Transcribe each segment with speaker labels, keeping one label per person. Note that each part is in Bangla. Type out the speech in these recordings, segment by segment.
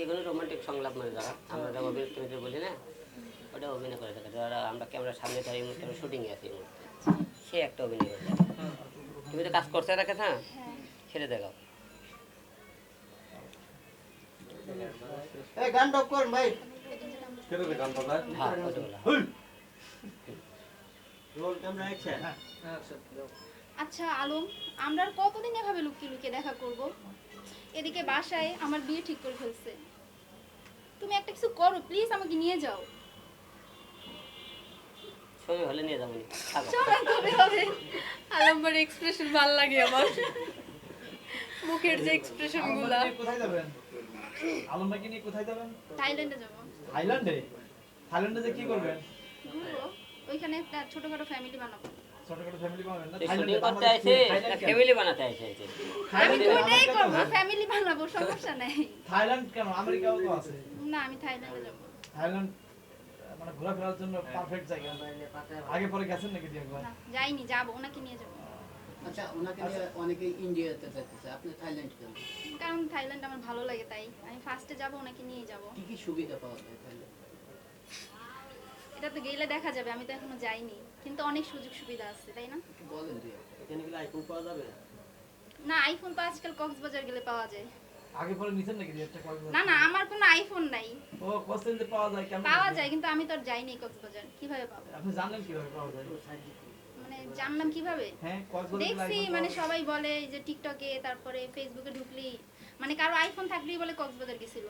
Speaker 1: যে কোনো রোমান্টিক সংলাপ মানে যারা আমরা যারা তুমি বলি না ওটা অভিনয় করে থাকে যারা আমরা ক্যামেরার সামনে থাকি এই মুহূর্তে শুটিংয়ে আছি এই মুহূর্তে। সে একটা অভিনয় করে থাকে তুমি তো কাজ করতে রাখে হ্যাঁ
Speaker 2: হ্যাঁ
Speaker 1: ছেড়ে দেখাও
Speaker 3: গান ডক কর ভাই।
Speaker 4: গান বাজায়?
Speaker 1: হ্যাঁ
Speaker 3: রোল ক্যামেরা অ্যাকশন
Speaker 2: আচ্ছা আলম আমরা আর কতদিন এভাবে লুকিয়ে লুকিয়ে দেখা করব? এদিকে বাসায় আমার বিয়ে ঠিক করে ফেলছে। তুমি একটা কিছু করো প্লিজ আমাকে নিয়ে যাও।
Speaker 1: সময় হলে নিয়ে যাব।
Speaker 2: কবে হবে।
Speaker 5: আলম্বার এক্সপ্রেশন ভালো লাগে আমার। মুখের যে এক্সপ্রেশনগুলা
Speaker 6: কোথায় যাবেন? নিয়ে কোথায় যাবেন?
Speaker 2: থাইল্যান্ডে যাব।
Speaker 6: থাইল্যান্ডে? থাইল্যান্ডে যে কি করবেন?
Speaker 2: ঘুরবো। ওইখানে একটা ছোটখাটো ফ্যামিলি বানাবো।
Speaker 6: ছোটখাটো ফ্যামিলি পাবেন না?
Speaker 1: শুটিং
Speaker 6: থাইল্যান্ডে
Speaker 1: করতে আসে ফ্যামিলি বানাতে আসে এসে।
Speaker 2: আমি
Speaker 6: থাইল্যান্ডে
Speaker 2: ওটাই
Speaker 6: আমেরিকা
Speaker 2: করব
Speaker 6: না?
Speaker 2: ফ্যামিলি বানাবো সমস্যা নাই।
Speaker 6: থাইল্যান্ড কেন? আমেরিকাও তো আছে।
Speaker 2: না আমি থাইল্যান্ডে যাব।
Speaker 6: থাইল্যান্ড মানে ঘোরাফেরার জন্য পারফেক্ট জায়গা। আগে পরে গেছেন নাকি একবার?
Speaker 2: যাইনি যাব ওনাকে নিয়ে যাব।
Speaker 3: আচ্ছা ওনাকে নিয়ে অনেকে ইন্ডিয়াতে যেতেছে আপনি থাইল্যান্ড কেন?
Speaker 2: কারণ থাইল্যান্ড আমার ভালো লাগে তাই। আমি ফার্স্টে যাব ওনাকে নিয়ে যাব।
Speaker 3: কি কি সুবিধা পাওয়া যায়
Speaker 2: এটা তো গেলে দেখা যাবে আমি তো এখনও যাইনি। কিন্তু অনেক সুযোগ সুবিধা আছে তাই না?
Speaker 3: বলেন এখানে গেলে আইফোন পাওয়া যাবে?
Speaker 2: না আইফোন তো আজকাল কক্সবাজার গেলে পাওয়া যায়।
Speaker 6: আগে পরে নিছেন নাকি একটা কয়েকবার
Speaker 2: না না আমার কোনো আইফোন নাই।
Speaker 6: ও যে পাওয়া যায় কেমন
Speaker 2: পাওয়া যায় কিন্তু আমি তো আর যাইনি কক্সবাজার কীভাবে পাবো?
Speaker 6: আপনি জানলেন কীভাবে পাওয়া যায়?
Speaker 2: মানে জানলাম কীভাবে?
Speaker 6: হ্যাঁ কক্সবাজার
Speaker 2: দেখছি মানে সবাই বলে যে টিকটকে তারপরে ফেসবুকে ঢুকলি। মানে কারও আইফোন থাকলেই বলে কক্সবাজার গেছিল।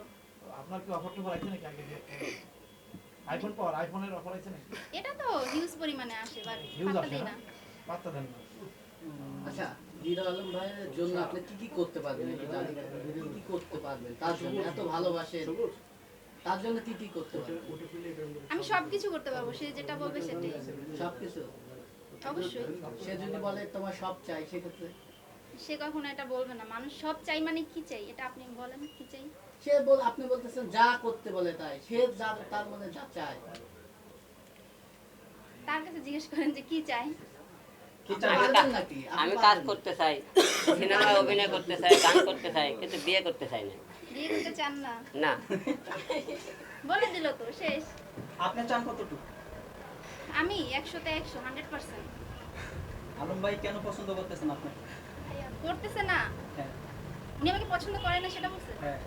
Speaker 6: আপনার কি অফার টফার আছে নাকি আগে আইফোন পাওয়ার আইফোনের অফার আছে নাকি?
Speaker 2: এটা তো হিউজ পরিমাণে আসে বাট
Speaker 6: হিউজ
Speaker 2: পাত্তা
Speaker 6: আসে না? পাত্তা দেন না।
Speaker 3: আচ্ছা হিরো আলম ভাইয়ের জন্য আপনি কি কি করতে পারবেন? একটু জানি কি কি করতে পারবেন? তার জন্য এত ভালোবাসেন তার জন্য কি কি করতে পারবেন?
Speaker 2: আমি সবকিছু করতে পারব সে যেটা বলবে সেটাই।
Speaker 3: সবকিছু?
Speaker 2: অবশ্যই।
Speaker 3: সে যদি বলে তোমার সব চাই সেক্ষেত্রে?
Speaker 2: সে কখনো এটা বলবে না। মানুষ সব চাই মানে কি চাই? এটা আপনি বলেন কি চাই?
Speaker 3: সে বল আপনি বলতেছেন যা করতে বলে তাই সে যা তার মনে যা চায়।
Speaker 2: তার কাছে জিজ্ঞেস করেন যে কি চাই?
Speaker 1: আমি কাজ করতে চাই সিনেমায় অভিনয় করতে চাই গান করতে চাই কিন্তু বিয়ে করতে চাই না।
Speaker 2: বিয়ে করতে চান না?
Speaker 1: না।
Speaker 2: বলে দিল তো শেষ।
Speaker 7: আপনি চান কতটুকু?
Speaker 2: আমি একশোতে একশো হান্ড্রেড পার্সেন্ট।
Speaker 7: আলম ভাই কেন পছন্দ করতেছেন আপনি
Speaker 2: করতেছে না।
Speaker 7: হ্যাঁ।
Speaker 2: উনি আমাকে পছন্দ করে না সেটা বলছে।
Speaker 7: হ্যাঁ।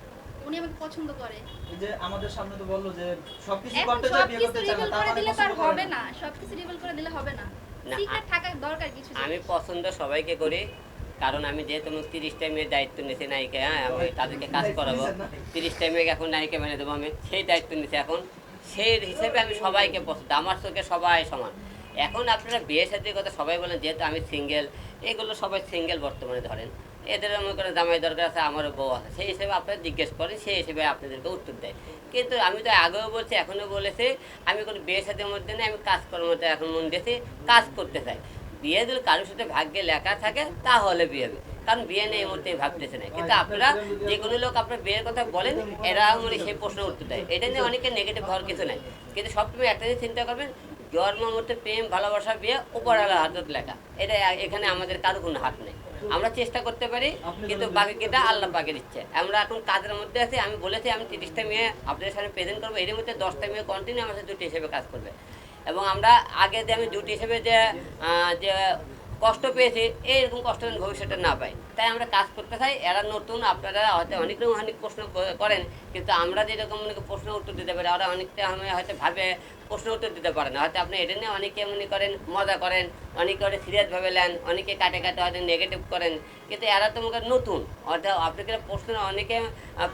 Speaker 2: উনি আমাকে পছন্দ করে।
Speaker 7: এই যে আমাদের সামনে তো বলল যে সবকিছু করতে চায় বিয়ে করতে চায় না তার মানে
Speaker 2: দিলে তো আর
Speaker 7: পছন্দ করে
Speaker 2: হবে
Speaker 7: না।
Speaker 2: সবকিছু রিভিল করে দিলে হবে না।
Speaker 1: না,
Speaker 2: সিক্রেট থাকা দরকার কিছু
Speaker 1: আমি পছন্দ সবাইকে করি কারণ আমি যেহেতু তিরিশটা মেয়ের দায়িত্ব নিয়েছি নায়িকা হ্যাঁ আমি তাদেরকে কাজ করাবো। তিরিশটা মেয়েকে এখন নায়িকা মেনে দেবো আমি? সেই দায়িত্ব নিয়েছি এখন। সেই হিসেবে আমি সবাইকে পছন্দ আমার চোখে সবাই সমান। এখন আপনারা বিয়ে সাথে কথা সবাই বলেন যেহেতু আমি সিঙ্গেল এগুলো সবাই সিঙ্গেল বর্তমানে ধরেন। এদের মনে করেন জামাই দরকার আছে, আমারও বউ আছে। সেই হিসেবে আপনারা জিজ্ঞেস করেন, সেই হিসেবে আপনাদেরকে উত্তর দেয়। কিন্তু আমি তো আগেও বলছি, এখনও বলেছি, আমি কোনো বিয়ে সাথে মধ্যে নেই, আমি কাজকর্মতে এখন মন দিয়েছি, কাজ করতে চাই। বিয়ে যদি কারোর সাথে ভাগ্যে লেখা থাকে, তাহলে বিয়ে হবে। কারণ বিয়ে নেই এই মুহূর্তে ভাবতেছে না। কিন্তু আপনারা যে কোনো লোক আপনার বিয়ের কথা বলেন, এরা মানে সেই প্রশ্ন উত্তর দেয়। এটা নিয়ে অনেকে নেগেটিভ হওয়ার কিছু নাই। কিন্তু সবসময় একটা জিনিস চিন্তা করবেন, জন্ম মধ্যে প্রেম, ভালোবাসা, বিয়ে উপরওয়ালা হাতত লেখা। এটা এখানে আমাদের কারও কোনো হাত নেই। আমরা চেষ্টা করতে পারি কিন্তু বাকি কেটা আল্লাহ পাকের দিচ্ছে। আমরা এখন কাজের মধ্যে আছি আমি বলেছি আমি তিরিশটা মেয়ে আপনাদের সামনে প্রেজেন্ট করব এর মধ্যে দশটা মেয়ে কন্টিনিউ আমার সাথে দুটি হিসেবে কাজ করবে। এবং আমরা আগে যে আমি দুটি হিসেবে যে আহ, যে কষ্ট পেয়েছে এইরকম কষ্ট যেন ভবিষ্যতে না পাই তাই আমরা কাজ করতে চাই, এরা নতুন, আপনারা হয়তো অনেক রকম অনেক প্রশ্ন করেন, কিন্তু আমরা যেরকম মনে প্রশ্ন উত্তর দিতে পারি, ওরা অনেকটা আমি হয়তো ভাবে, প্রশ্ন উত্তর দিতে পারে না। হয়তো আপনি এটা নিয়ে অনেকে মনে করেন, মজা করেন, অনেকে ওটা সিরিয়াসভাবে নেন, অনেকে কাটে কাটে হয়তো নেগেটিভ করেন, কিন্তু এরা তো মনে নতুন। অর্থাৎ আপনাদের প্রশ্ন অনেকে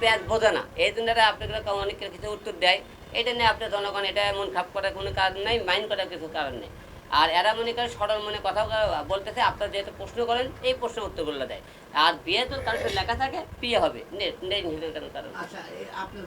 Speaker 1: পেঁয়াজ বোঝে না। এই জন্য এরা আপনাদের অনেকে কিছু উত্তর দেয়। এটা নিয়ে আপনার জনগণ এটা মন খাপ করার কোনো কারণ নেই মাইন্ড করার কিছু কারণ নেই। আর এরা মনে করে সরল মনে কথা বলতেছে আপনার যেহেতু প্রশ্ন করেন এই প্রশ্ন উত্তরগুলো দেয় আর বিয়ে তো কারোর লেখা থাকে বিয়ে হবে নেই কোনো কারণ
Speaker 3: আচ্ছা আপনার